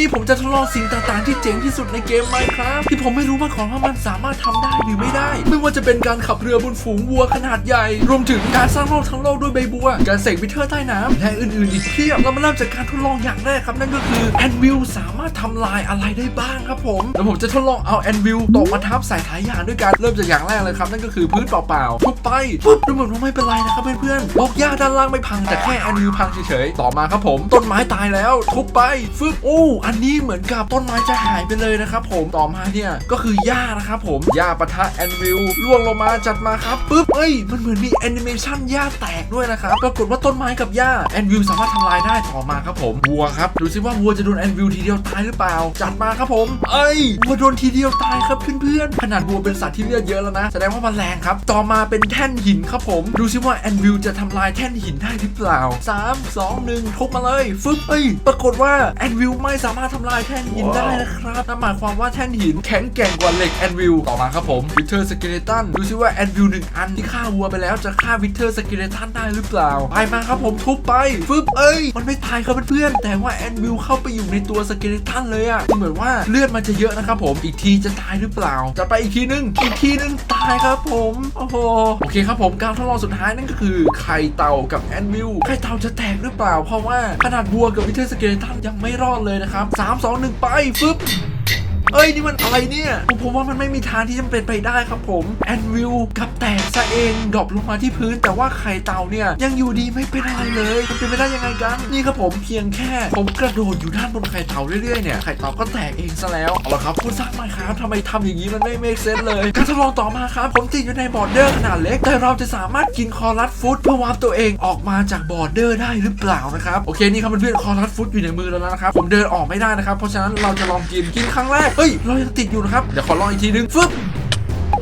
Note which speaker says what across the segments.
Speaker 1: นี้ผมจะทดลองสิ่งต่างๆ ที่เจ๋งที่สุดในเกม Minecraft ที่ผมไม่รู้มาก่อนว่ามันสามารถทำได้หรือไม่ได้ ไม่ว่าจะเป็นการขับเรือบนฝูงวัวขนาดใหญ่ รวมถึงการสร้างโลกทั้งโลกด้วยใบบัว การเสกวิเทอร์ใต้น้ำและอื่นๆอีกเพียบเรามาเริ่มจากการทดลองอย่างแรกครับนั่นก็คือแอนวิลสามารถทำลายอะไรได้บ้างครับผมแล้วผมจะทดลองเอาแอนวิลตกมาทับใส่หลายอย่างด้วยกันเริ่มจากอย่างแรกเลยครับนั่นก็คือพื้นเปล่าๆทุบไปปุ๊บดูเหมือนว่าไม่เป็นไรนะครับเพื่อนๆบล็อกหญ้าด้านล่างไม่พังแต่แค่แอนวิลพังเฉยๆต่อมาครับผมต้นไม้ตายแล้วทุบไปฟึบโอ้อันนี้เหมือนกับต้นไม้จะหายไปเลยนะครับผมต่อมาเนี่ยก็คือหญ้านะครับผมหญ้าปะทะแอนวิลล่วงลงมาจัดมาครับปุ๊บเอ้ยมันเหมือนมีแอนิเมชันหญ้าแตกด้วยนะครับปรากฏว่าต้นไม้กับหญ้าแอนวิลสามารถทำลายได้ต่อมาครับผมวัวครับดูซิว่าวัวจะโดนแอนวิลทีเดียวตายหรือเปล่า จัดมาครับผม เอ้ยวัวโดนทีเดียวตายครับเพื่อนๆขนาดวัวเป็นสัตว์ที่เลือดเยอะแล้วนะแสดงว่ามันแรงครับต่อมาเป็นแท่นหินครับผม ดูซิว่าแอนวิลจะทำลายแท่นหินได้หรือเปล่า 3 2 1ทุบมาเลยฟึ๊บเอ้ยปรากฏว่าแอนวิลไม่สามารถทำลายแท่นหินได้นะครับนั่นหมายความว่าแท่นหินแข็งแกร่งกว่าเหล็กแอนวิลต่อมาครับผมวิเทอร์สเกเลตันดูซิว่าแอนวิลหนึ่งอันที่ฆ่าวัวไปแล้วจะฆ่าวิเทอร์สเกเลตันได้หรือเปล่า ไปมาครับผมทุบไปฟึบเอ้ย มันไม่ตายครับเพื่อนๆแต่ว่าแอนวิลเข้าไปอยู่ในตัวสเกเลตันเลยอะเหมือนว่าเลือดมันจะเยอะนะครับผมอีกทีจะตายหรือเปล่า จะไปอีกทีนึงอีกทีนึงตายครับผมโอ้โหโอเคครับผมการทดลองสุดท้ายนั่นก็คือไข่เต่ากับแอนวิลไข่เต่าจะแตกหรือเปล่า เพราะว่าขนาดวัวกับวิเทอร์สเกเลตันยังไม่รอดเลยนะครับ3 2 1 ไปฟึบ เอ้ยนี่มันอะไรเนี่ยผมว่ามันไม่มีทางที่จะเป็นไปได้ครับผมแอนวิลกับแตกซะเองดรอปลงมาที่พื้น แต่ว่าไข่เต่าเนี่ยยังอยู่ดีไม่เป็นอะไรเลยมันเป็นไปได้ยังไงกันนี่ครับผมเพียงแค่ ผมกระโดดอยู่ด้านบนไข่เต่าเรื่อยๆเนี่ยไข่เต่าก็แตกเองซะแล้วเอาละครับคุณสร้างมาครับทำไมทำอย่างนี้มันไม่เมคเซนเลยการทดลองต่อมาครับ ผมติดอยู่ในบอร์เดอร์ขนาดเล็ก แต่เราจะสามารถกินคอรัสฟู้ดเพื่อวาร์ปตัวเองออกมาจากบอร์เดอร์ได้หรือเปล่านะครับโอเคนี่ครับเพื่อนๆคอรัสฟู้ดอยู่ในมือแล้วนะครับผมเดินออกไม่ได้นะครับเพราะฉะนั้นเราจะลองกินกินครั้งแรกเฮ้ยเรายังติดอยู่นะครับ เดี๋ยวขอลองอีกทีนึงฟึบ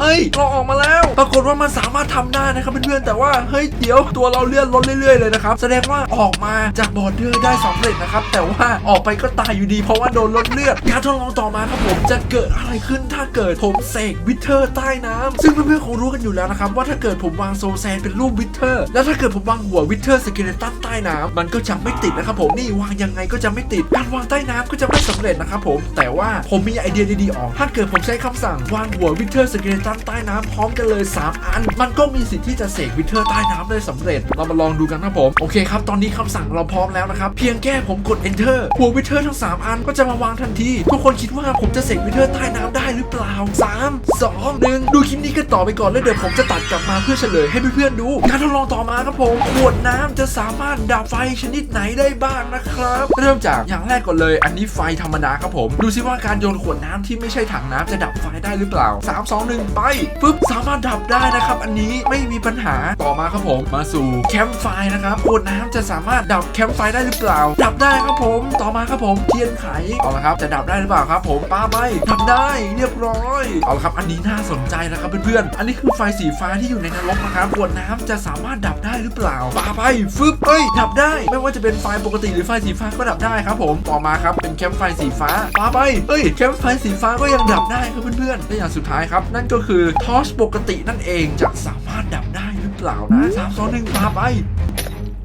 Speaker 1: เฮ้ยเราออกมาแล้ว ปรากฏว่ามันสามารถทำได้นะครับเพื่อนๆแต่ว่าเฮ้ยเดี๋ยวตัวเราเลื่อนลดเรื่อยๆเลยนะครับแสดงว่าออกมาจากบอร์เดอร์ได้สำเร็จนะครับแต่ว่าออกไปก็ตายอยู่ดีเพราะว่าโดนลดเลือดการทดลองต่อมาครับผมจะเกิดอะไรขึ้นถ้าเกิดผมเสกวิเทอร์ใต้น้ำซึ่งเพื่อนๆคงรู้กันอยู่แล้วนะครับว่าถ้าเกิดผมวางโซแซนเป็นรูปวิเทอร์แล้วถ้าเกิดผมวางหัววิเทอร์สเกเลตันใต้น้ำมันก็จะไม่ติดนะครับผมนี่วางยังไงก็จะไม่ติดการวางใต้น้ำก็จะไม่สำเร็จนะครับผมแต่ว่าผมมีไอเดียดีๆออก ถ้าเกิดผมใช้คำสั่งวางหัววิเทอร์สเกเลตันใต้น้ำพร้อมกันเลย 3 อัน มันก็มีสิทธิ์ที่จะเสกวิเทอร์ใต้น้ำได้สำเร็จ เรามาลองดูกันครับผม โอเคครับ ตอนนี้คำสั่งเราพร้อมแล้วนะครับ เพียงแค่ผมกด enter หัววิเทอร์ทั้ง 3 อันก็จะมาวางทันที ทุกคนคิดว่าผมจะเสกวิเทอร์ใต้น้ำได้หรือเปล่า 3 2 1 ดูคลิปนี้กันต่อไปก่อนแล้วเดี๋ยวผมจะตัดกลับมาเพื่อเฉลยให้เพื่อนๆดู การทดลองต่อมาครับผมขวดน้ำจะสามารถดับไฟชนิดไหนได้บ้างนะครับ เริ่มจากอย่างแรกก่อนเลย อันนี้ไฟธรรมดาครับผม ดูซิว่าการโยนขวดน้ำที่ไม่ใช่ถังน้ำจะดับไฟได้หรือเปล่า 3 2 1ไปปึ๊บสามารถดับได้นะครับ อันนี้ไม่มีปัญหาต่อมาครับผมมาสู่แคมป์ไฟนะครับขวดน้ำจะสามารถดับแคมป์ไฟได้หรือเปล่า ดับได้ครับผมต่อมาครับผมเทียนไขเอาละครับจะดับได้หรือเปล่าครับ ผมป้าไปดับได้เรียบร้อยเอาละครับ อันนี้น่าสนใจนะครับเพื่อนๆอันนี้คือไฟสีฟ้าที่อยู่ในนรกนะครับขวดน้ำจะสามารถดับได้หรือเปล่าป้าไปฟึบเอ้ยดับได้ ไม่ว่าจะเป็นไฟปกติหรือไฟสีฟ้าก็ดับได้ครับ ผมต่อมาครับเป็นแคมป์ไฟสีฟ้าป้าไปเอ้ยแคมป์ไฟสีฟ้าก็ยังดับได้ครับเพื่อนๆและอย่างสุดท้ายครับนั่นก็คืคือทอสปกตินั่นเองจะสามารถดับได้หรือเปล่านะสามสองหนึ่งปาไป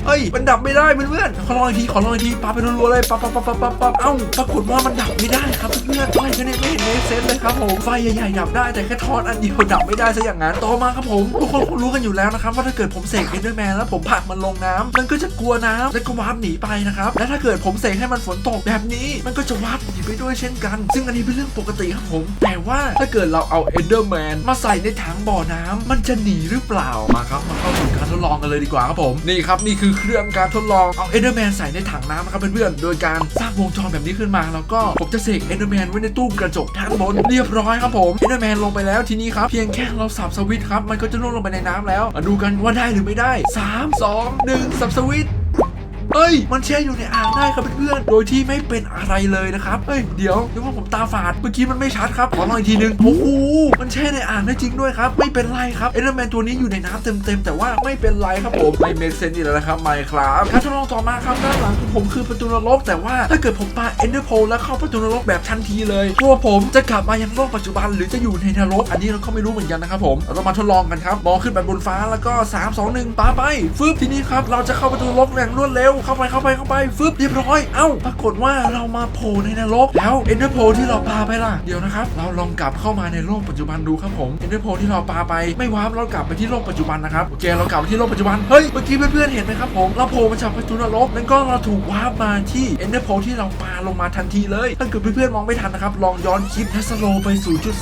Speaker 1: เอ้ยมันดับไม่ได้เพื่อนๆขอลองอีกทีขอลองอีกทีปาไปรัวๆเลยปั๊บปั๊บปั๊บปั๊บปั๊บเอ้าปรากฏว่ามันดับไม่ได้ครับเพื่อนๆไฟก็เนี่ยไม่เห็นเมคเซนเลยครับผมไฟใหญ่ๆดับได้แต่แค่ทอดอันเดียวดับไม่ได้ซะอย่างนั้นต่อมาครับผมทุกคนคงรู้กันอยู่แล้วนะครับว่าถ้าเกิดผมเสกเอนเดอร์แมนแล้วผมผลักมันลงน้ำมันก็จะกลัวน้ำแล้วก็วาร์ปหนีไปนะครับและถ้าเกิดผมเสกให้มันฝนตกแบบนี้ มันก็จะวาร์ปหนีไปด้วยเช่นกัน ซึ่งอันนี้เป็นเรื่องปกติครับผมแต่ว่าถ้าเกิดเราเอาเอนเดอร์แมนมาใส่ในถังบ่อน้ำมันจะหนีหรือเปล่ามาครับมาเข้าสู่ ทดลองกันเลยดีกว่าครับผมนี่ครับนี่คือเครื่องการทดลองเอาเอนเดอร์แมนใส่ในถังน้ำนะครับเพื่อนๆโดยการสร้างวงจรแบบนี้ขึ้นมาแล้วก็ผมจะเสกเอนเดอร์แมนไว้ในตู้กระจกด้านบนเรียบร้อยครับผมเอนเดอร์แมนลงไปแล้วทีนี้ครับเพียงแค่เราสับสวิตช์ครับมันก็จะล่วงลงไปในน้ำแล้วมาดูกันว่าได้หรือไม่ได้ 3 2 1สับสวิตช์ เฮ้ย มันแช่อยู่ในอ่างได้ครับเพื่อนๆ โดยที่ไม่เป็นอะไรเลยนะครับ เฮ้ย เดี๋ยวนึกว่าผมตาฝาด เมื่อกี้มันไม่ชัดครับ ขอลองอีกทีนึง โอ้โห มันแช่ในอ่างได้จริงด้วยครับ ไม่เป็นไรครับ เอเดอร์แมนตัวนี้อยู่ในน้ำเต็มๆ แต่ว่าไม่เป็นไรครับผม ไม่เมคเซนต์อีกแล้วนะครับไม่ครับการทดลองต่อมาครับด้านหลังของผมคือประตูนรก แต่ว่าถ้าเกิดผมปาเอนเดอร์โพลแล้วเข้าประตูนรกแบบทันทีเลยตัวผมจะกลับมายังโลกปัจจุบันหรือจะอยู่ในนรก อันนี้เราก็ไม่รู้เหมือนกันนะครับผมเราต้องมาทดลองกันครับ มองขึ้นไปบนฟ้าแล้วก็ 3 2 1ปาไปฟึบทีนี้ครับเราจะเข้าประตูนรกอย่างรวดเร็วเข้าไปเข้าไปเข้าไปฟึบเรียบร้อย เอ้า ปรากฏว่าเรามาโผล่ในนรก แล้วเอ็นเดอร์โพที่เราปาไปล่ะ เดี๋ยวนะครับ เราลองกลับเข้ามาในโลกปัจจุบันดูครับผมเอ็นเดอร์โพที่เราปาไปไม่ว้าเรากลับไปที่โลกปัจจุบันนะครับโอเคเรากลับไปที่โลกปัจจุบัน เฮ้ย เมื่อกี้เพื่อนๆเห็นไหมครับผม เราโผล่มาจากประตูนรกแล้วก็เราถูกว้ามาที่เอ็นเดอร์โพที่เราปาลงมาทันทีเลย ถ้าเกิดเพื่อนๆมองไม่ทันนะครับ ลองย้อนคลิปและสโลว์ไป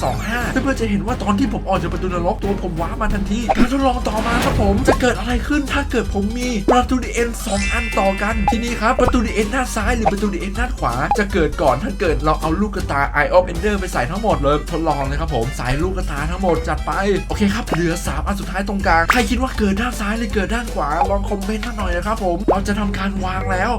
Speaker 1: 0.25 เพื่อนๆจะเห็นว่าตอนที่ผมออกจากประตูนรกตัวผมวามาทันที การทดลองต่อมาครับผมจะเกิดอะไรขึ้นถ้าเกิดผมมีประตูดีเอ็นสองอันต่อกันทีนี้ครับประตูดีเอ็นด้านซ้ายหรือประตูดีเอ็นด้านขวา จะเกิดก่อนถ้าเกิดเราเอาลูกกระตา Eye of Ender ไปใส่ทั้งหมดเลยทดลองเลยครับผมใส่ลูกกระตาทั้งหมดจัดไปโอเคครับเหลือ 3 อันสุดท้ายตรงกลางใครคิดว่าเกิดด้านซ้ายหรือเกิดด้านขวาลองคอมเมนต์มาหน่อยนะครับผมเราจะทำการวางแล้ว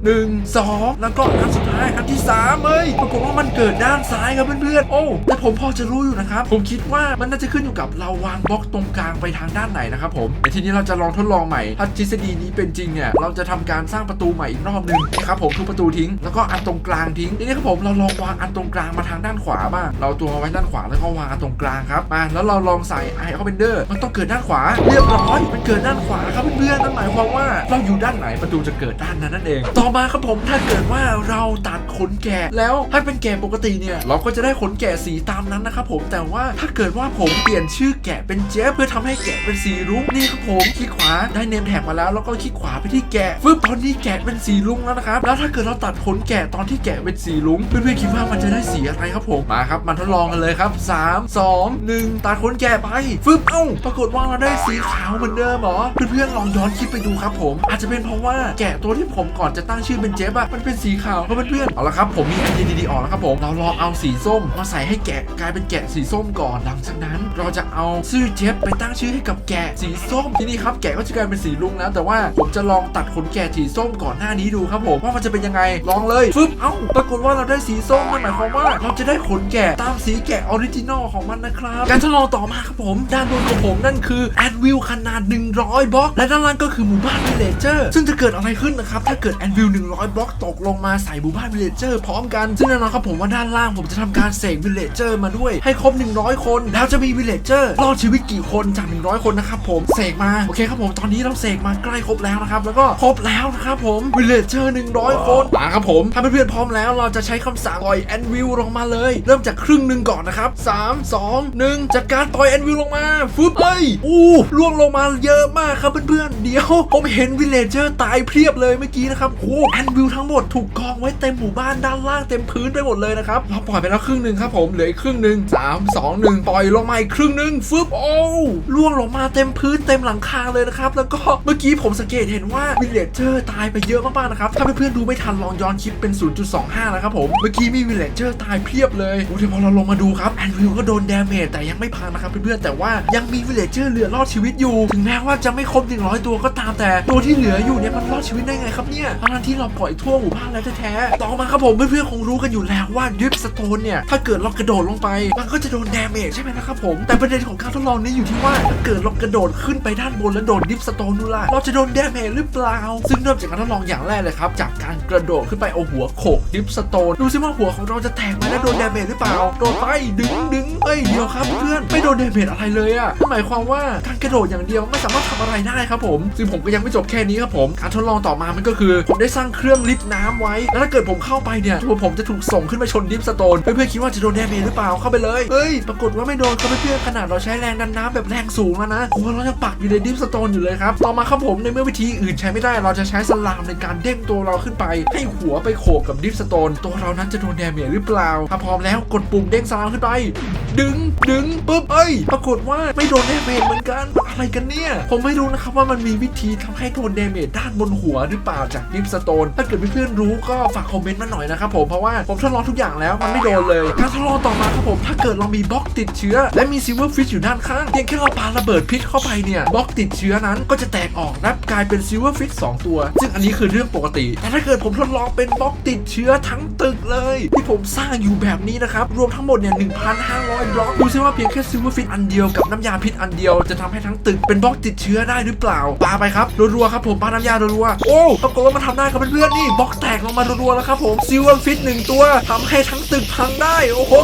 Speaker 1: 1 2 แล้วก็อันสุดท้ายอันที่3เอ้ยปรากฏว่ามันเกิดด้านซ้ายครับเพื่อนๆโอ้แต่ผมพอจะรู้อยู่นะครับผมคิดว่ามันน่าจะขึ้นอยู่กับเราวางบล็อกตรงกลางไปทางด้านไหนนะครับผมแต่ทีนี้เราจะลองทดลองใหม่ถ้าทฤษฎีนี้เป็นจริงเนี่ยเราจะทำการสร้างประตููใหม่อีกรอบหนึ่งนะครับผมทุบประตูทิ้งแล้วก็อันตรงกลางทิ้งทีนี้ครับผมเราลองวางอันตรงกลางมาทางด้านขวาบ้างเราตัวไว้ด้านขวาแล้วก็วางอันตรงกลางครับมาแล้วเราลองใส่ไอออเบนเดอร์มันต้องเกิดด้านขวาเรียบร้อยมันเกิดด้านขวาครับเพื่อนๆนั่นหมายความว่าเราอยู่ด้านไหนประตูจะเกิดด้านนั้นนั่นเอง ต่อมาครับผมถ้าเกิดว่าเราตัดขนแกะแล้วให้เป็นแกะปกติเนี่ย เราก็จะได้ขนแกะสีตามนั้นนะครับผมแต่ว่าถ้าเกิดว่าผมเปลี่ยนชื่อแกะเป็นเจฟเพื่อทำให้แกะเป็นสีรุ้งนี่ครับผมคลิกขวาได้เนมแท็กมาแล้วแล้วก็คลิกขวาไปที่แกะฟึบตอนนี้แกะเป็นสีรุ้งแล้วนะครับ แล้วถ้าเกิดเราตัดขนแกะตอนที่แกะเป็นสีรุ้งเพื่อนๆคิดว่ามันจะได้สีอะไรครับผม มาครับมาทดลองกันเลยครับ 3 2 1 ตัดขนแกะไป ฟึบเอ้า ปรากฏว่าเราได้สีขาวเหมือนเดิมเหรอ เพื่อนๆลองย้อนคลิปไปดูครับผม อาจจะเป็นเพราะว่าแกะตัวที่ผมก่อนจะตั้งชื่อเป็นเจฟอะมันเป็นสีขาวครับเพื่อนๆ เอาละครับ ผมมีไอเดียดีๆออกแล้วครับผม เราลองเอาสีส้มมาใส่ให้แกะกลายเป็นแกะสีส้มก่อน หลังจากนั้น เราจะเอาชื่อเจฟไปตั้งชื่อให้กับแกะสีส้ม ทีนี้ครับ แกะก็จะกลายเป็นสีลุงแล้วแต่ว่าผมจะลองตัดขนแกะสีส้มก่อนหน้านี้ดูครับผมว่ามันจะเป็นยังไงลองเลยฟึบเอ้าปรากฏว่าเราได้สีส้มนั่นหมายความว่า เราจะได้ขนแกะตามสีแกะออริจินอลของมันนะครับการทดลองต่อมาครับผมด้านบนของผมนั่นคือแอนวิลขนาด 100บล็อกและด้านล่างก็คือหมู่บ้านวิลเลเจอร์ซึ่งจะเกิดอะไรขึ้นนะครับถ้าเกิดแอนวิล100บล็อกตกลงมาใส่หมู่บ้านวิลเลเจอร์พร้อมกันซึ่งแน่นอนครับผมว่าด้านล่างผมจะทำการเสกวิลเลเจอร์มาด้วยให้ครบ 100 คน แล้วจะมีวิลเลเจอร์รอดชีวิตกี่คนจาก 100 คนนะครับผมเสกมาโอเคครับผมตอนนี้เราเสกมาใกล้ครบแล้วนะครับแล้วก็ครบแล้วนะครับผมวิลเลเจอร์100คนมาครับผมถ้าเพื่อนๆพร้อมแล้วเราจะใช้คำสั่งปล่อยแอนวิลลงมาเลย เริ่มจากครึ่งหนึ่งก่อนนะครับ3 2 1จากการปล่อยแอนวิลลงมาฟึบเอ้ยอู้ล่วงลงมาเยอะมากครับเพื่อนๆเดี๋ยวผมเห็นวิลเลเจอร์ตายเพียบเลยเมื่อกี้นะครับโอ้แอนวิลทั้งหมดถูกกองไว้เต็มหมู่บ้านด้านล่างเต็มพื้นไปหมดเลยนะครับเราปล่อยไปแล้วครึ่งหนึ่งครับผมเหลืออีกครึ่งหนึ่งสามสองหนึ่งปล่อยลงมาอีกครึ่งหนึ่งฟึบโอ้ล่วงลงมาเต็มพื้นเต็มหลังคาเลยนะครับแล้วก็เมื่อกี้ผมสังเกตเห็นว่าวิลเลเจอร์ตายไปเยอะมากๆนะครับ ถ้าเพื่อนๆดูไม่ทันลองย้อนคลิปเป็น 0.25 นะครับผม เมื่อกี้มีวิลเลจเจอร์ตายเพียบเลยโอ้เดี๋ยวพอเราลงมาดูครับ นวิลก็โดนดาเมจแต่ยังไม่พังนะครับเพื่อนๆแต่ว่ายังมีวิลเลเจอร์เหลือรอดชีวิตอยู่ ถึงแม้ว่าจะไม่ครบ 100 ตัวก็ตามแต่ตัวที่เหลืออยู่เนี่ยมันรอดชีวิตได้ไงครับเนี่ยทั้งที่เราปล่อยทั่วหมู่บ้านแล้วแท้ๆต่อมาครับผมเพื่อนๆคงรู้กันอยู่แล้วว่าดิฟสโตนเนี่ยถ้าเกิดเรากระโดดลงไป มันก็จะโดนดาเมจใช่ไหมนะครับผมแต่ประเด็นของการทดลองนี้อยู่ที่ว่าถ้าเกิดเรากระโดดขึ้นไปด้านบนแล้วโดนดิฟสโตนดูล่ะเราจะโดนดาเมจหรือเปล่า ซึ่งเริ่มจากการทดลองอย่างแรกเลยครับจากการกระโดดขึ้นไปเอาหัวโขกดิฟสโตนดูซิว่าหัวของเราจะแตกไหมและโดนดาเมจหรือเปล่าโดนไปดึงดึงเอ้ยเดี๋ยวครับเพื่อนไม่โดนเดเมจอะไรเลยอะนั่นหมายความว่าการกระโดดอย่างเดียวไม่สามารถทำอะไรได้ครับผม ซึ่งผมก็ยังไม่จบแค่นี้ครับผมการทดลองต่อมามันก็คือผมได้สร้างเครื่องลิฟต์น้ำไว้ แล้วถ้าเกิดผมเข้าไปเนี่ยตัวผมจะถูกส่งขึ้นไปชนดิฟสโตนเพื่อนๆคิดว่าจะโดนเดเมจหรือเปล่าเข้าไปเลยเฮ้ยปรากฏว่าไม่โดนครับเพื่อนขนาดเราใช้แรงดันน้ำแบบแรงสูงแล้วนะหัวเรายังปักอยู่ในดิฟสโตนอยู่เลยครับต่อมาครับผมในเมื่อวิธีอื่นใช้ไม่ได้เราจะใช้สลามในการเด้งตัวเราขึ้นไป ให้หัวไปโขกกับดิฟสโตนตัวเรานั้นจะโดนดเมจหรือเปล่าถ้าพร้อมแล้วกดปุ่มเด้งสลามขึ้นไปดึงดึงปุ๊บเอ้ย ปรากฏว่าไม่โดนดาเมจเหมือนกันอะไรกันเนี่ย ผมไม่รู้นะครับว่ามันมีวิธีทำให้โดนดาเมจด้านบนหัวหรือเปล่าจากดิฟสโตนถ้าเกิดเพื่อนๆรู้ก็ฝากคอมเมนต์มาหน่อยนะครับผมเพราะว่าผมทดลองทุกอย่างแล้วมันไม่โดนเลยการทดลองต่อมาครับผมถ้าเกิดเรามีบล็อกติดเชื้อ และมีซิลเวอร์ฟิชอยู่ด้านข้างเพียงแค่เราปาระเบิดพิษเข้าไปเนี่ยบล็อกติดเชื้อนั้นก็จะแตกออกและกลายเป็นซิลเวอร์ฟิชสองตัว ซึ่งอันนี้คือเรื่องปกติ แต่ถ้าเกิดผมทดลองเป็นบล็อกติดเชื้อทั้งตึกเลย ที่ผมสร้างอยู่แบบนี้นะครับรวมทั้งหมดเนี่ย1,500 บล็อก ดูซิว่าเพียงแค่ซิลเวอร์ฟิตอันเดียวกับน้ำยาพิษอันเดียวจะทำให้ทั้งตึกเป็นบล็อกติดเชื้อได้หรือเปล่าปาไปครับรัวๆครับผมปาน้ำยารัวๆโอ้ปรากฏว่ามันทำได้ครับเพื่อนๆนี่บล็อกแตกลงมารัวๆแล้วครับผมซิลเวอร์ฟิตหนึ่งตัวทำให้ทั้งตึกพังได้โอ้โห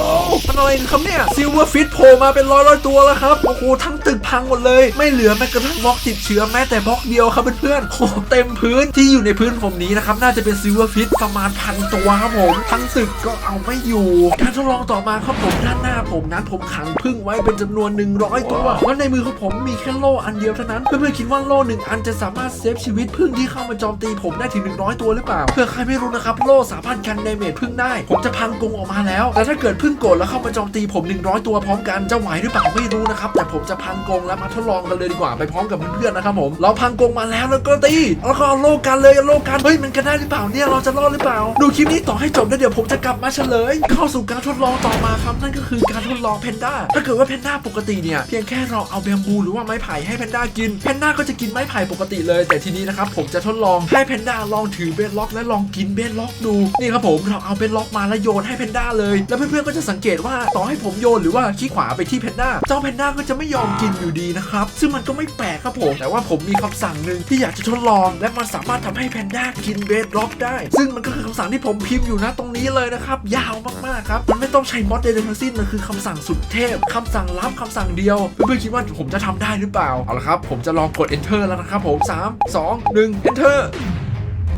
Speaker 1: มันอะไรครับเนี่ยซิลเวอร์ฟิตโผล่มาเป็นร้อยๆตัวแล้วครับโอ้โหทั้งตึกพังหมดเลย ไม่เหลือแม้กระทั่งบล็อกติดเชื้อแม้แต่บล็อกเดียวครับเพื่อนๆโอ้เต็มพื้นที่อยู่ในพื้นผมนี้นะครับน่าจะเป็นซิลเวอร์ฟิตประมาณพันตัวครับผมทั้งตึกก็เอาไม่อยู่การทดลองต่อมาครับผมด้านหน้าผมนั้นผมขังพึ่งไว้เป็นจำนวน 100 ตัวว่าในมือของผมมีแค่โล่อันเดียวเท่านั้น เพื่อนๆคิดว่าโล่หนึ่งอันจะสามารถเซฟชีวิตพึ่งที่เข้ามาโจมตีผมได้ถึง 100 ตัวหรือเปล่าเพื่อใครไม่รู้นะครับโล่สามารถกันดเมจพึ่งได้ ผมจะพังกรงออกมาแล้วแต่ถ้าเกิดพึ่งโกรธแล้วเข้ามาโจมตีผม 100 ตัวพร้อมกันจะไหวหรือเปล่าไม่รู้นะครับแต่ผมจะพังกรงแล้วมาทดลองกันเลยดีกว่าไปพร้อมกับเพื่อนๆนะครับผมเราพังกรงมาแล้วแล้วก็ตีแล้วก็โล่กันเลยโล่กันเฮ้ยมันกันได้หรือเปล่าเนี่ยเราจะรอดหรือเปล่า ดูคลิปนี้ต่อให้จบแล้วเดี๋ยวผมจะกลับมาเฉลย เข้าสู่การทดลองต่อมาครับนั่นก็คือการทดลองแพนด้าถ้าเกิดว่าแพนด้าปกติเนี่ยเพียงแค่เราเอาแบมบูหรือว่าไม้ไผ่ให้แพนด้ากินแพนด้าก็จะกินไม้ไผ่ปกติเลย แต่ทีนี้นะครับผมจะทดลองให้แพนด้าลองถือเบสล็อกและลองกินเบสล็อกดูนี่ครับผมเราเอาเบสล็อกมาแล้วโยนให้แพนด้าเลย แล้วเพื่อนๆก็จะสังเกตว่าต่อให้ผมโยนหรือว่าคลิกขวาไปที่แพนด้าเจ้าแพนด้าก็จะไม่ยอมกินอยู่ดีนะครับซึ่งมันก็ไม่แปลกครับผมแต่ว่าผมมีคำสั่งหนึ่งที่อยากจะทดลอง และมันสามารถทำให้แพนด้ากินเบสล็อกได้ ซึ่งมันก็คือคำสั่งที่ผมพิมพ์อยู่นะตรงนี้เลยนะครับยาวมากๆครับมันไม่ต้องใช้มอดใดๆทั้งสิ้นมันคือคำสั่งสุดเทพคำสั่งลับคำสั่งเดียวเพื่อนๆคิดว่าผมจะทำได้หรือเปล่าเอาละครับ ผมจะลองกด enter แล้วนะครับผม 3 2 1 enter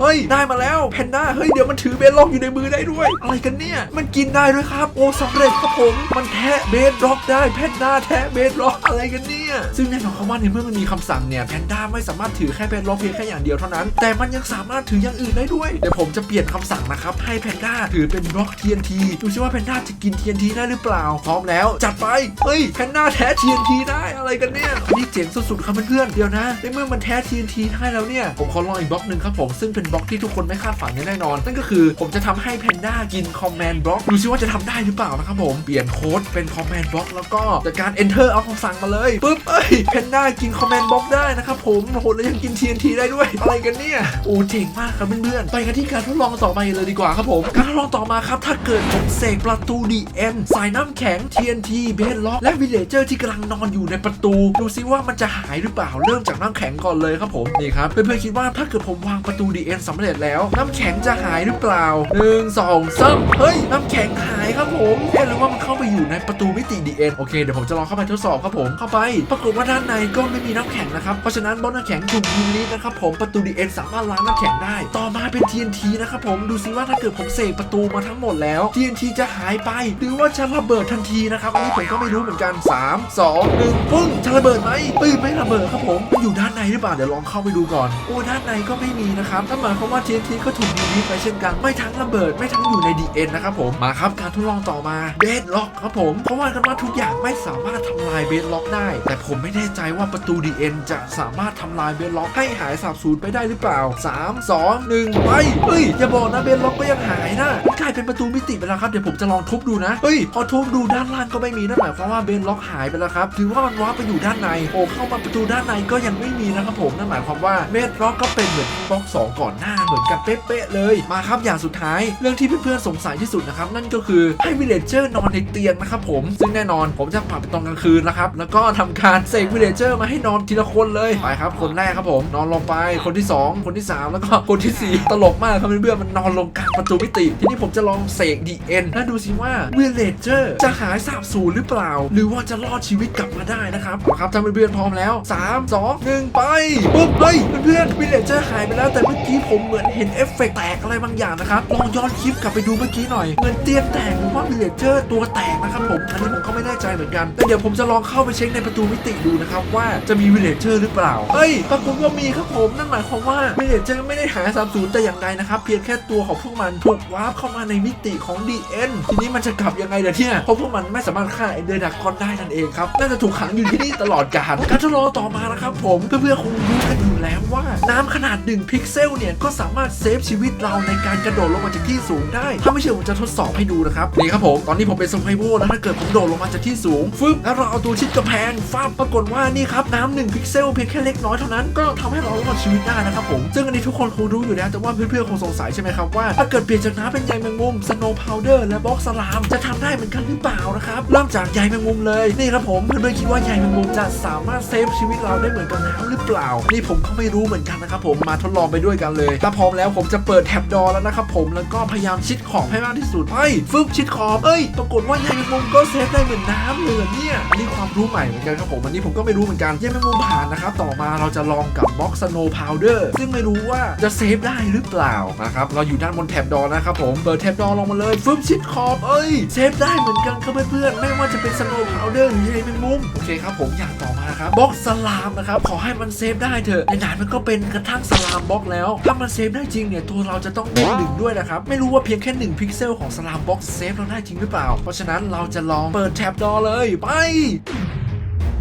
Speaker 1: เฮ้ย ได้มาแล้วแพนด้า เฮ้ย เดี๋ยวมันถือเบสล็อกอยู่ในมือได้ด้วย อะไรกันเนี่ย มันกินได้ด้วยครับ โอ้สำเร็จครับผม มันแทะเบสล็อกได้ แพนด้าแทะเบสล็อกอะไรกันเนี่ย ซึ่งแน่นอนครับว่าในเมื่อมันมีคำสั่งเนี่ย แพนด้าไม่สามารถถือแค่เบสล็อกเพียงแค่อย่างเดียวเท่านั้น แต่มันยังสามารถถืออย่างอื่นได้ด้วย เดี๋ยวผมจะเปลี่ยนคำสั่งนะครับ ให้แพนด้าถือเป็นบล็อก TNT ดูซิว่าแพนด้าจะกิน TNT ได้หรือเปล่า พร้อมแล้ว จัดไป เฮ้ย แพนด้าแท้ TNT ได้อะไรกันเนี่ยนนี้เจ๋งสุดๆครับเพื่อนๆ เดี๋ยวนะ ในเมื่อมันแท้ TNT ได้แล้วเนี่ย ผมขอลองอีกบล็อกหนึ่งครับผม ซึ่งเป็นบล็อกที่ทุกคนไม่คาดฝันแน่นอน นั่นก็คือผมจะทำให้แพนด้ากินคอมแมนด์บล็อกดูซิว่าจะทำได้หรือเปล่านะครับผมเปลี่ยนโค้ดเป็นคอมแมนด์บล็อกแล้วก็จากการ enter เอาคำสั่งมาเลยปึ๊บเอ้ยแพนด้ากินคอมแมนด์บล็อกได้นะครับผมโหแล้วยังกิน TNT ได้ด้วย อะไรกันเนี่ยโอ้เจ๋งมากครับเพื่อนๆไปกันที่การทดลองต่อไปเลยดีกว่าครับผม การทดลองต่อมาครับถ้าเกิดผมเสกประตู DN สายน้ำแข็ง TNT เบสล็อกและวิลเลเจอร์ที่กำลังนอนอยู่ในประตู ดูซิว่ามันจะหายหรือเปล่าเริ่มจากน้ำแข็งก่อนเลยครับผมนี่ครับเพื่อนๆคิดว่าถ้าเกิดผมวางประตู DN สำเร็จแล้ว น้ำแข็งจะหายหรือเปล่าหนึ่งสองสามเฮ้ย น้ำแข็งหายครับผมเอ๊ะหรือว่ามันเข้าไปอยู่ในประตูมิติ DN โอเคเดี๋ยวผมจะลองเข้าไปทดสอบครับผมเข้าไป ปรากฏว่าด้านในก็ไม่มีน้ำแข็งนะครับเพราะฉะนั้นบล็อกน้ำแข็งถูกยิงลินะครับผมประตู DN สามารถล้างน้ำแข็งได้ ต่อมาเป็น TNT นะครับผมดูซิว่าถ้าเกิดผมเสกประตูมาทั้งหมดแล้ว TNT จะหายไปหรือว่าจะระเบิดทันทีนะครับอันนี้ผมก็ไม่รู้เหมือนกัน 3 2 1ปึ้งจะระเบิดไหมปืนไม่ระเบิดครับผมมันอยู่ด้านในหรือเปล่าเดี๋ยวลองเข้าไปดูก่อนโอ้ด้านในก็ไม่มีนะครับนั่นหมายความว่า TNT ก็ถูกยิงลิไปเช่นกัน ไม่ทั้งระเบิดไม่ทั้งอยู่ใน DN นะครับผม มาครับการทดลองต่อมาเบสล็อกครับผมเพราะว่ากันว่าทุกอย่างไม่สามารถทำลายเบสล็อกได้ แต่ผมไม่แน่ใจว่าประตู DN จะสามารถทำลายเบสล็อกให้หายสาบสูญไปได้หรือเปล่า 3 2 1ไปเฮ้ยอย่าบอกนะเบสล็อกก็ยังหายนะกลายเป็นประตูมิติไปแล้วครับเดี๋ยวผมจะลองทุบดูนะเฮ้ยพอทุบดูด้านล่างก็ไม่มีนั่นหมายความว่าเบสล็อกหายไปแล้วครับถือว่ามันว้าร์ปไปอยู่ด้านในโอ้เข้ามาประตูด้านในก็ยังไม่มีนะครับผมนั่นหมายความว่าเบสล็อกก็เป็นเหมือนบล็อก2ก่อนหน้าเหมือนกันเป๊ะๆเลย มาครับอย่างสุดท้าย เรื่องที่เพื่อนๆสงสัยที่สุดนะครับนั่นก็คือให้วิลเลเจอร์นอนในเตียงนะครับผมซึ่งแน่นอนผมจะปรับเป็นตอนกลางคืนนะครับแล้วก็ทำการเสกวิลเลเจอร์มาให้นอนทีละคนเลยไปครับ คนแรกครับผมนอนลงไปคนที่ 2 คนที่ 3 แล้วก็คนทีสี่ 4 ตลกมากครับเพื่อนๆมันนอนลงกลางประตูมิติ ทีนี้ผมจะลองเสกดีเอ็นแล้วดูสิว่าวิลเลเจอร์จะหายสาบสูญหรือเปล่า หรือว่าจะรอดชีวิตกลับมาได้นะครับเอาครับถ้าเพื่อนๆพร้อมแล้ว 3 2 1 ไปปุ๊บเฮ้ยเพื่อนๆวิลเลเจอร์หายไปแล้วแต่เมื่อกี้ผมเหมือนเห็นเอฟเฟกต์แตกอะไรบางอย่างนะครับลองย้อนคลิปกลับไปดูเมื่อกี้หน่อยเหมือนเตียงแตกหรือว่าวิลเลเจอร์ตัวแตกนะครับผมอันนี้ผมก็ไม่แน่ใจเหมือนกันแต่เดี๋ยวผมจะลองเข้าไปเช็คในประตูมิติดูนะครับว่าจะมีวิลเลเจอร์หรือเปล่าเฮ้ยปรากฏว่ามีครับผมนั่นหมายความว่าวิลเลเจอร์ไม่ได้หายสาบสูญแต่อย่างใดนะครับเพียงแค่ตัวของพวกมันถูกวาร์ปเข้ามาในมิติของ DN ทีนี้มันจะกลับยังไงเดี๋ยวเนี่ยเพราะพวกมันไม่สามารถฆ่าเอเดอร์ดักคอนได้นั่นเองครับน่าจะถูกขังอยู่ที่นี่ตลอดกาลการทดลองต่อมานะครับผมเพื่อนๆคงรู้กันอยู่แล้วว่าน้ำขนาด1พิกเซลเนี่ยเนี่ยก็สามารถเซฟชีวิตเราในการกระโดดลงมาจากที่สูงได้ ถ้าไม่เชื่อผมจะทดสอบให้ดูนะครับนี่ครับผมตอนนี้ผมเป็นสไ i เวอร์แล้วถ้าเกิดผมโดดลงมาจากที่สูงฟึบแล้วเราเอาตัวชิดกำแพงฟาบปรากฏว่านี่ครับน้ำหนึ่งพิกเซลเพียงแค่เล็กน้อยเท่านั้นก็ทำให้เรารอดชีวิตได้นะครับผมซึ่งอันนี้ทุกคนคงรู้อยู่แล้วแต่ว่าเพื่อนๆคงสงสัยใช่ไหมครับว่าถ้าเกิดเปลี่ยนจากน้ำเป็นใยแมงมุมสโนว์พาวเดอร์และบล็อกสลามจะทำได้เหมือนกันหรือเปล่านะครับเริ่มจากใยแมงมุมเลยนี่ครับผมเพื่อนๆคิดว่าใยแมงมุมจะสามารถเซฟชีวิตเราได้เหมือนกับน้ำหรือเปล่านี่ผมก็ไม่รู้เหมือนกันนะครับผมมาทดลองไปด้วยกันเลยถ้าพร้อมแล้วผมจะเปิดแท็บดอแล้วนะครับผมแล้วก็พยายามชิดขอบให้มากที่สุดไปฟึบชิดขอบเอ้ยปรากฏว่าใยแมงมุมก็เซฟได้เหมือนน้ำเลยเหรอเนี่ยนนี้ความรู้ใหม่เหมือนกันครับผมอันนี้ผมก็ไม่รู้เหมือนกันใยแมงมุมผ่านนะครับต่อมาเราจะลองกับบล็อกสโนว์พาวเดอร์ซึ่งไม่รู้ว่าจะเซฟได้หรือเปล่านะครับเราอยู่ด้านบนแท็บดอนะครับผมเปิดแท็บดอลงมาเลยฟึบชิดขอบเอ้ยเซฟได้เหมือนกันครับเพื่อนๆไม่ว่าจะเป็นสโนว์พาวเดอร์หรือใยแมงมุมโอเคครับผมอย่างต่อมาครับบล็อกสลามนะครับขอให้มันเซฟได้เถอะในด่านมันก็เป็นกระทั่งสลามบล็อกแล้วถ้ามันเซฟได้จริงเนี่ยตัวเราจะต้องได้หนึ่งด้วยนะครับ ไม่รู้ว่าเพียงแค่หนึ่งพิกเซลของสลามบ็อกเซฟเราได้จริงหรือเปล่า เพราะฉะนั้นเราจะลองเปิดแท็บดอเลยไป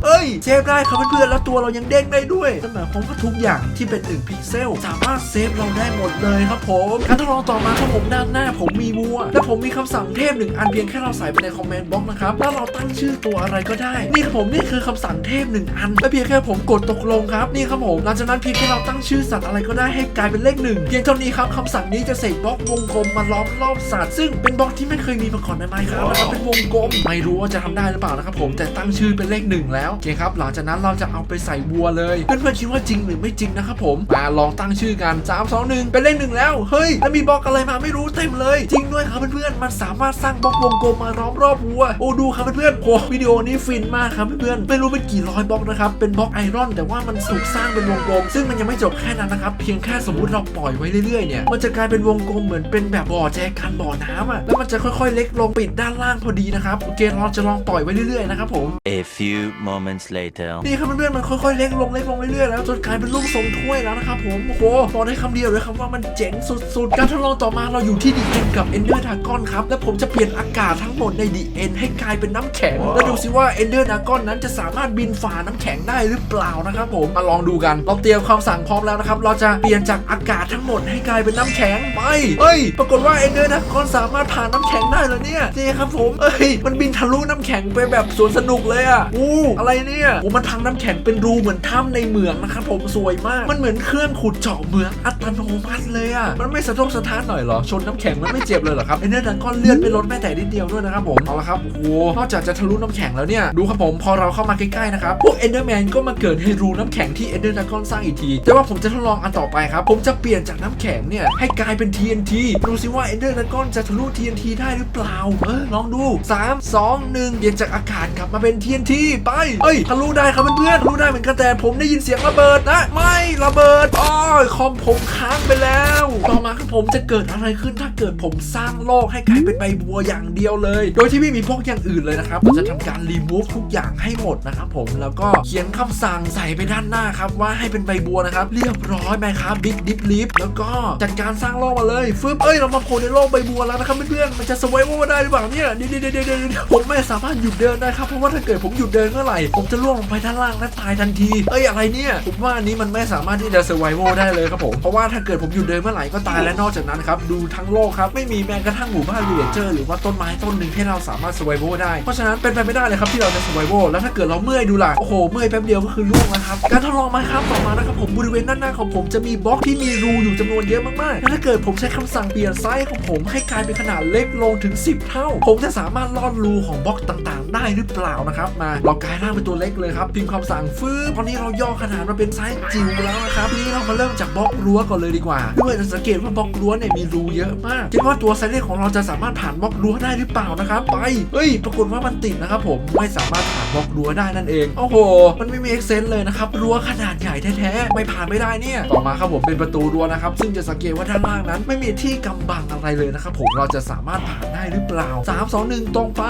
Speaker 1: เอ้ยเซฟได้ครับเพื่อนๆแล้วตัวเรายังเด้งได้ด้วยนั่นหมายความว่าทุกอย่างที่เป็น1พิกเซล สามารถเซฟเราได้หมดเลยครับผมการทดลองต่อมาครับผมด้านหน้า ผมมีวัว และผมมีคำสั่งเทพหนึ่งอันเพียงแค่เราใส่ไปในคอมเมนต์บล็อกนะครับแล้วเราตั้งชื่อตัวอะไรก็ได้ นี่ครับผมนี่คือคำสั่งเทพหนึ่งอันและเพียงแค่ผมกดตกลงครับนี่ครับผมหลังจากนั้นเพียงแค่เราตั้งชื่อสัตว์อะไรก็ได้ให้กลายเป็นเลขหนึ่งเพียงเท่านี้ครับคำสั่งนี้จะเสกบล็อกวงกลมมาล้อมรอบสัตว์ซึ่งเป็นบล็อกที่ไม่เคยมีมาก่อนในไมค์ครับนะครับเป็นวงกลมไม่รู้ว่าจะทำได้หรือเปล่านะครับผมแต่ตั้งชื่อเป็นเลขหนึ่งแล้วโอเคครับหลังจากนั้นเราจะเอาไปใส่วัวเลยเพื่อนๆคิดว่าจริงหรือไม่จริงนะครับผมมาลองตั้งชื่อกัน 3 2 1 เป็นเลขหนึ่งแล้ว เฮ้ยแล้วมีบล็อกอะไรมาไม่รู้เต็มเลย จริงด้วยครับเพื่อนๆมันสามารถสร้างบล็อกวงกลมมาล้อมรอบวัวโอ้ดูครับเพื่อนๆโอ้วิดีโอนี้ฟินมากครับเพื่อนๆไม่รู้เป็นกี่ร้อยบล็อกนะครับเป็นบล็อกไอรอน แต่ว่ามันถูกสร้างเป็นวงกลม ซึ่งมันยังไม่จบแค่นั้นนะครับเพียงแค่สมมติเราปล่อยไว้เรื่อยๆเนี่ยมันจะกลายเป็นวงกลมเหมือนเป็นแบบบ่อแจกันบ่อน้ำอะแล้วมันจะค่อยๆ เล็กลงปิดด้านล่างพอดีนะครับโอเคเราจะลองปล่อยไว้เรื่อยๆนะครับผม
Speaker 2: A few moments later.
Speaker 1: นี่ครับเพื่อนๆมันค่อยๆเล็กลงเล็กลงเรื่อยๆแล้วจนกลายเป็นรูปทรงถ้วยแล้วนะครับผมโอ้โหบอกได้คำเดียวเลยครับว่ามันเจ๋งสุดๆ การทดลองต่อมาเราอยู่ที่ดีเอ็นกับเอนเดอร์ดากอนครับและผมจะเปลี่ยนอากาศทั้งหมดในดีเอ็นให้กลายเป็นน้ำแข็งแล้วดูสิว่าเอนเดอร์ดากอนนั้นจะสามารถบินฝ่าน้ำแข็งได้หรือเปล่านะครับผมมาลองดูกันเราเตรียมคำสั่งพร้อมแล้วนะครับเราจะเปลี่ยนจากอากาศทั้งหมดให้กลายเป็นน้ำแข็งไปเอ้ย ปรากฏว่าเอนเดอร์ดากอนสามารถผ่านน้ำแข็งได้เลยเนี่ยนี่ครับผมเอ้ยมันบินทะลุน้ำแข็งไปแบบสวนสนุกเลยอะอู้อะไรเนี่ยโอ้มันทางน้ำแข็งเป็นรูเหมือนถ้ำในเหมืองนะครับผมสวยมาก มันเหมือนเครื่องขุดเจาะเหมืองอัตโนมัติเลยอะมันไม่สะทกสะท้านหน่อยหรอชนน้ำแข็งมันไม่เจ็บเลยเหรอครับไอเนื้อดังก้อนเลือดไม่ลดแม้แต่นิดเดียวด้วยนะครับผมเอาละครับโอ้โหนอกจากจะทะลุน้ำแข็งแล้วเนี่ยดูครับผมพอเราเข้ามาใกล้ๆนะครับพวกเอนเดอร์แมนก็มาเกิดให้รูน้ำแข็งที่เอนเดอร์ดังก้อนสร้างอีกทีแต่ว่าผมจะทดลองอันต่อไปครับผมจะเปลี่ยนจากน้ำแข็งเนี่ยให้กลายเป็น TNT ดูสิว่าเอนเดอร์ดังก้อนจะทะลุ TNT ได้หรือเปล่าเออลองดู 3 2 1เปลี่ยนจากอากาศกลับมาเป็น TNT ไปเอ้ยทะลุได้ครับเพื่อนๆทะลุได้เหมือนกันแต่ผมได้ยินเสียงระเบิดนะ ไม่ระเบิดอ้อยคอมผมค้างไปแล้ว ต่อมาครับผมจะเกิดอะไรขึ้นถ้าเกิดผมสร้างโลกให้กลายเป็นใบบัวอย่างเดียวเลย โดยที่ไม่มีพวกอย่างอื่นเลยนะครับเราจะทำการรีมูฟทุกอย่างให้หมดนะครับผมแล้วก็เขียนคำสั่งใส่ไปด้านหน้าครับว่าให้เป็นใบบัวนะครับ เรียบร้อยไหมครับบิ๊กดิฟลิฟแล้วก็จัดการสร้างโลกมาเลยฟึบเอ้ยเรามาโผล่ในโลกใบบัวแล้วนะครับเพื่อนๆมันจะสวายว่าได้หรือเปล่าเนี่ยเดี๋ยวเดี๋ยวเดี๋ยวเดี๋ยวผมไม่สามารถหยุดเดินได้ครับเพราะว่าถ้าเกิดผมหยุดเดินเมื่อไหร่ผมจะล่วงลงไปด้านล่างและตายทันทีเอ้ยอะไรเนี่ยผมว่าอันนี้มันไม่สามารถที่จะสวายว่าได้เลยครับผมเพราะว่าถ้าเกิดผมหยุดเดินเมื่อไหร่ก็ตายและนอกจากนั้นครับดูทั้งโลกครับไม่มีแม้กระทั่งหมู่บ้านวิลเลจเจอร์หรือว่าต้นไม้ต้นหนึ่งให้เราสามารถสวายว่าได้เพราะฉะนั้นเป็นไปไม่ได้เลยครับที่เราจะสวายว่าแล้วถ้าเกิดเราเมื่อยดูล่ะโอ้โหเมื่อยแป๊บเดียวก็คือล่วงแล้วครับการทดลองมาครับต่อมานะครับผมบริเวณด้านหน้าของผมจะมีบล็อกที่มีรูอยู่จำนวนเยอะมากๆและถ้าเกิดผมใช้คำสั่งเปลี่ยนไซส์ของผมให้กลายเป็นขนาดเล็กลงถึง 10 เท่า ผมจะสามารถลอดรูของบล็อกต่าง ได้หรือเปล่านะครับมาเรากลายร่างเป็นตัวเล็กเลยครับพิมพ์คำสั่งฟื้นตอนนี้เราย่อขนาดมาเป็นไซส์จิ๋วแล้วนะครับทีนี้เรามาเริ่มจากบล็อกรั้วก่อนเลยดีกว่าเพื่อจะสังเกตว่าบล็อกรั้วเนี่ยมีรูเยอะมากคิดว่าตัวไซเลนของเราจะสามารถผ่านบล็อกรั้วได้หรือเปล่านะครับไปเฮ้ย ปรากฏว่ามันติดนะครับผมไม่สามารถผ่านบล็อกรั้วได้นั่นเองโอ้โห มันไม่มีเอ็กเซนต์เลยนะครับรั้วขนาดใหญ่แท้ๆไม่ผ่านไม่ได้เนี่ยต่อมาครับผมเป็นประตูรั้วนะครับซึ่งจะสังเกตว่าด้านล่างนั้น ไม่มีที่กำบังอะไรเลยนะครับผมเราจะสามารถผ่านได้หรือเปล่า 3 2 1 ตรงไป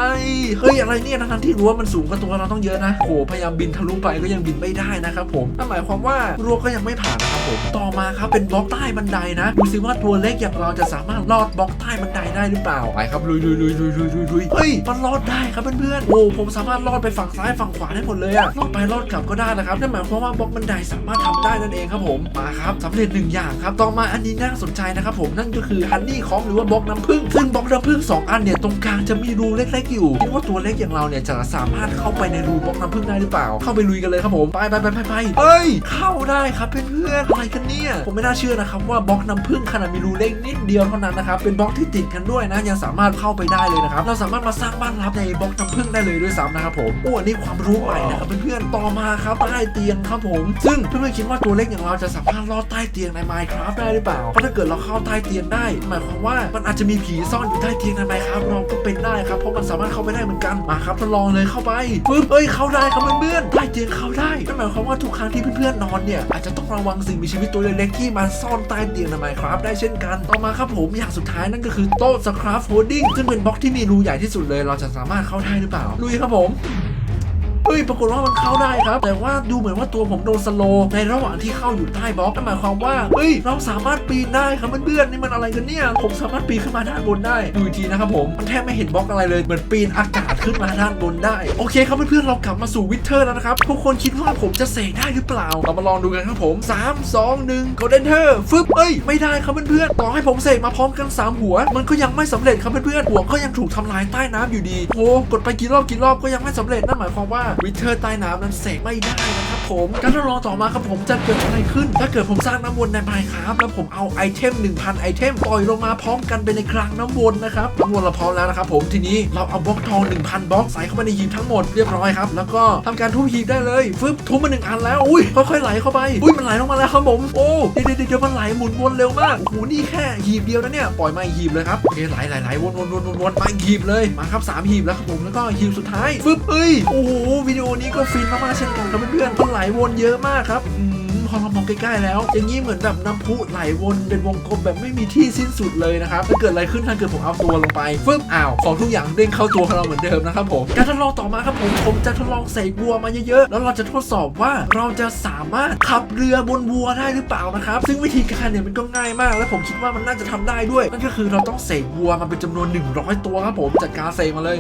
Speaker 1: เฮ้ยอะไรเนี่ยทั้งที่รั้วมันสูงกว่าตัวเราต้องเยอะนะโอ้โหพยายามบินทะลุไปก็ยังบินไม่ได้นะครับผมนั่นหมายความว่ารั้วก็ยังไม่ผ่านนะครับ ผมต่อมาครับเป็นบล็อกใต้บันไดนะดูสิว่าตัวเล็กอย่างเราจะสามารถลอดบล็อกใต้บันไดได้หรือเปล่าไปครับลุยลุยลุยลุยลุยลุยลุยเฮ้ยมันลอดได้ครับเพื่อนๆโอ้ผมสามารถลอดไปฝั่งซ้ายฝั่งขวาได้หมดเลยอะลอดไปลอดกลับก็ได้นะครับนั่นหมายความว่าบล็อกบันไดสามารถทำได้นั่นเองครับผมมาครับสำเร็จหนึ่งอย่างครับต่อมาอันนี้น่าสนใจนะครับผมนั่นก็คือฮันนี่ของหรือว่าบล็อกน้ำผึ้งซึ่งบล็อกน้ำผึ้งสองอันเนี่ยตรงกลางจะมีรูเล็กๆอยู่คิดว่าตัวเล็กอย่างเราเนี่ยจะสามารถเข้าไปในรูบล็อกน้ำผึ้งได้หรือเปล่า เข้าไปลุยกันเลยครับผมไปไปไปไปไปเฮ้ยเข้าได้ครับเพื่อนๆอะไรกันเนี่ย ผมไม่น่าเชื่อนะครับว่าบล็อกน้ำผึ้งขนาดมีรูเล็กนิดเดียวเท่านั้นนะครับ เป็นบล็อกที่ติดกันด้วยนะ ยังสามารถเข้าไปได้เลยนะครับ เราสามารถมาสร้างบ้านลับในบล็อกน้ำผึ้งได้เลยด้วยซ้ำนะครับผมโอ้อันนี่ความรู้ใหม่นะครับเพื่อนๆ ต่อมาครับใต้เตียงครับผม ซึ่งเพื่อนๆคิดว่าตัวเล็กอย่างเราจะสามารถลอดใต้เตียงใน Minecraft ได้หรือเปล่า เพราะถ้าเกิดเราเข้าใต้เตียงได้ หมายความว่ามันอาจจะมีผีซ่อนอยู่ใต้เตียงใน Minecraft เราก็เป็นได้ครับ เพราะมันสามารถเข้าไปได้เหมือนกัน มาครับทดลองเลยเข้าไปปึ๊บเอ้ยเข้าได้ครับเพื่อนๆใต้เตียงเข้าได้นั่นหมายความว่าทุกครั้งที่เพื่อนๆนอนเนี่ยอาจจะต้องระวังสิ่งมีชีวิตตัวเล็กๆที่มาซ่อนใต้เตียงในไมครับได้เช่นกัน ต่อมาครับผมอย่างสุดท้ายนั่นก็คือโต๊ะสครับโฮดดิ้งซึ่งเป็นบล็อกที่มีรูใหญ่ที่สุดเลย เราจะสามารถเข้าได้หรือเปล่าลุยครับผม ฮ้ยปรากฏว่ามันเข้าได้ครับ แต่ว่าดูเหมือนว่าตัวผมโดนสโลในระหว่างที่เข้าอยู่ใต้บล็อกนั่นหมายความว่าเฮ้ยเราสามารถปีนได้ครับเพื่อนๆนี่มันอะไรกันเนี่ยผมสามารถปีนขึ้นมาด้านบนได้ดูอีกทีนะครับผมมันแทบไม่เห็นบล็อกอะไรเลยเหมือนปีนอากาศขึ้นมาด้านบนได้โอเคครับเพื่อนๆเรากลับมาสู่วินเทอร์แล้วนะครับทุกคนคิดว่าผมจะเสกได้หรือเปล่า เรามาลองดูกันครับผม 3 2 1กดเอนเตอร์ฟึบเอ้ยไม่ได้ครับเพื่อนๆต่อให้ผมเสกมาพร้อมกันสามหัว มันก็ยังไม่สำเร็จครับเพื่อนๆหัวก็ยังถูกทำลายใต้น้ำอยู่ดีโอ้กดไปกี่รอบกี่รอบก็ยังไม่สำเร็จนั่นหมายความว่าวิเทอร์ใต้น้ำนั้นเสกไม่ได้นะครับ ผมการทดลองต่อมาครับผมจะเกิดอะไรขึ้น ถ้าเกิดผมสร้างน้ำวนในไมค์ครับแล้วผมเอาไอเทม 1,000 ไอเทมปล่อยลงมาพร้อมกันไปในคลังน้ำวนนะครับน้ำวนเราพร้อมแล้วนะครับผมทีนี้เราเอาบล็อกทอง 1,000 บล็อกใส่เข้ามาในหีบทั้งหมดเรียบร้อยครับแล้วก็ทำการทุบหีบได้เลยฟึบทุบมาหนึ่งอันแล้วอุ้ยค่อยๆไหลเข้าไปอุ้ยมันไหลลงมาแล้วครับผมโอ้เดี๋ยวเดี๋ยวเดี๋ยวมันไหลหมุนวนเร็วมากโอ้โหนี่แค่หีบเดียวนะเนี่ยปล่อยมาหีบเลยครับโอเคไหลไหลไหลวนวนวนวนวนมาหีบเลยมาครับสามหีบแล้วครับผมแล้วก็หีบสุดท้ายฟึบเอ้ยโอ้โหวิดีโอนี้ก็ฟินมากๆเช่นกันครับเพื่อนๆมันไหลวนเยอะมากครับอืม พอเรามองใกล้ๆแล้ว อย่างนี้เหมือนแบบน้ำพุไหลวนเป็นวงกลมแบบไม่มีที่สิ้นสุดเลยนะครับถ้าเกิดอะไรขึ้นถ้าเกิดผมเอาตัวลงไปฟึบอ้าวของทุกอย่างเด้งเข้าตัวของเราเหมือนเดิมนะครับผมการทดลองต่อมาครับผมผมจะทดลองใส่บัวมาเยอะๆ แล้วเราจะทดสอบว่าเราจะสามารถขับเรือบนบัวได้หรือเปล่านะครับ ซึ่งวิธีการเนี่ยมันก็ง่ายมาก และผมคิดว่ามันน่าจะทำได้ด้วย นั่นก็คือเราต้องใส่บัวมาเป็นจำนวน 100 ตัวครับผมจัดการใส่มาเลย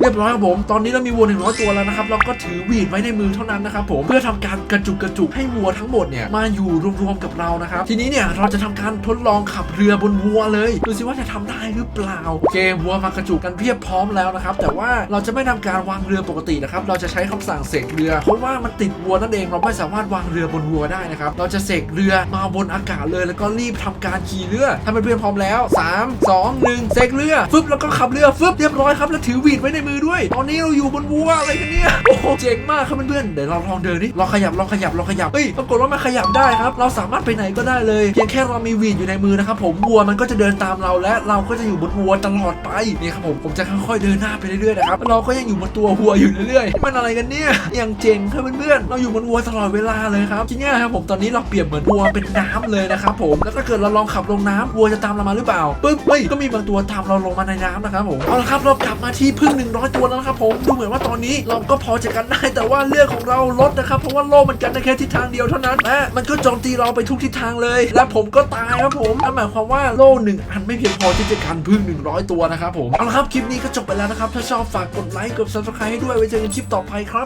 Speaker 1: เรียบร้อยครับผมตอนนี้เรามีวัว100 ตัวแล้วนะครับเราก็ถือวีดไว้ในมือเท่านั้นนะครับผมเพื่อทำการกระจุกกระจุกให้วัวทั้งหมดเนี่ยมาอยู่รวมๆกับเรานะครับ ทีนี้เนี่ยเราจะทำการทดลองขับเรือบนวัวเลยดูสิว่าจะทำได้หรือเปล่าโอเควัวมากระจุกกันเพียบพร้อมแล้วนะครับ แต่ว่าเราจะไม่ทำการวางเรือปกตินะครับ เราจะใช้คำสั่งเสกเรือ เพราะว่ามันติดวัวนั่นเองเราไม่สามารถวางเรือบนวัวได้นะครับ เราจะเสกเรือมาบนอากาศเลย แล้วก็รีบทำการขี่เรือถ้าเพื่อนๆพร้อมแล้ว 3 2 1เสกเรือฟึบแล้วก็ขับเรือฟึบเรียบร้อยครับแล้วถือวีดไว้ในมือด้วย ตอนนี้เราอยู่บนวัวอะไรกันเนี่ยโอ้โหเจ๋งมากครับเพื่อนๆเดี๋ยวเราลองเดินดิลองขยับลองขยับลองขยับเฮ้ยปรากฏว่ามันขยับได้ครับ เราสามารถไปไหนก็ได้เลยเพียงแค่เรามีวีดอยู่ในมือนะครับผมวัวมันก็จะเดินตามเราและเราก็จะอยู่บนวัวตลอดไปนี่ครับผมผมจะค่อยๆเดินหน้าไปเรื่อยๆนะครับเราก็ยังอยู่บนตัววัวอยู่เรื่อยๆมันอะไรกันเนี่ยอย่างเจ๋งครับเพื่อนๆเราอยู่บนวัวตลอดเวลาเลยครับทีเนี้ยครับผมตอนนี้เราเปรียบเหมือนวัวเป็นน้ำเลยนะครับผมแล้วถ้าเกิดเราลองขับลงน้ำวัวจะตามเรามาหรือเปล่าปึ๊บเฮ้ยก็มีบางตัวตามเราลงมาในน้ำนะครับผมเอาละครับเรากลับมาที่พึ่ง100 ตัวแล้วนะครับผมดูเหมือนว่าตอนนี้เราก็พอจะกันได้แต่ว่าเลือดของเราลดนะครับเพราะว่าโลกมันกันได้แค่ทิศทางเดียวเท่านั้นนะมันก็โจมตีเราไปทุกทิศทางเลย และผมก็ตายครับผมนั่นหมายความว่าโล่หนึ่งอันไม่เพียงพอที่จะกันพึ่ง 100 ตัวนะครับผมเอาละครับคลิปนี้ก็จบไปแล้วนะครับ ถ้าชอบฝากกดไลค์กด subscribe ให้ด้วยไว้เจอกันคลิปต่อไปครับ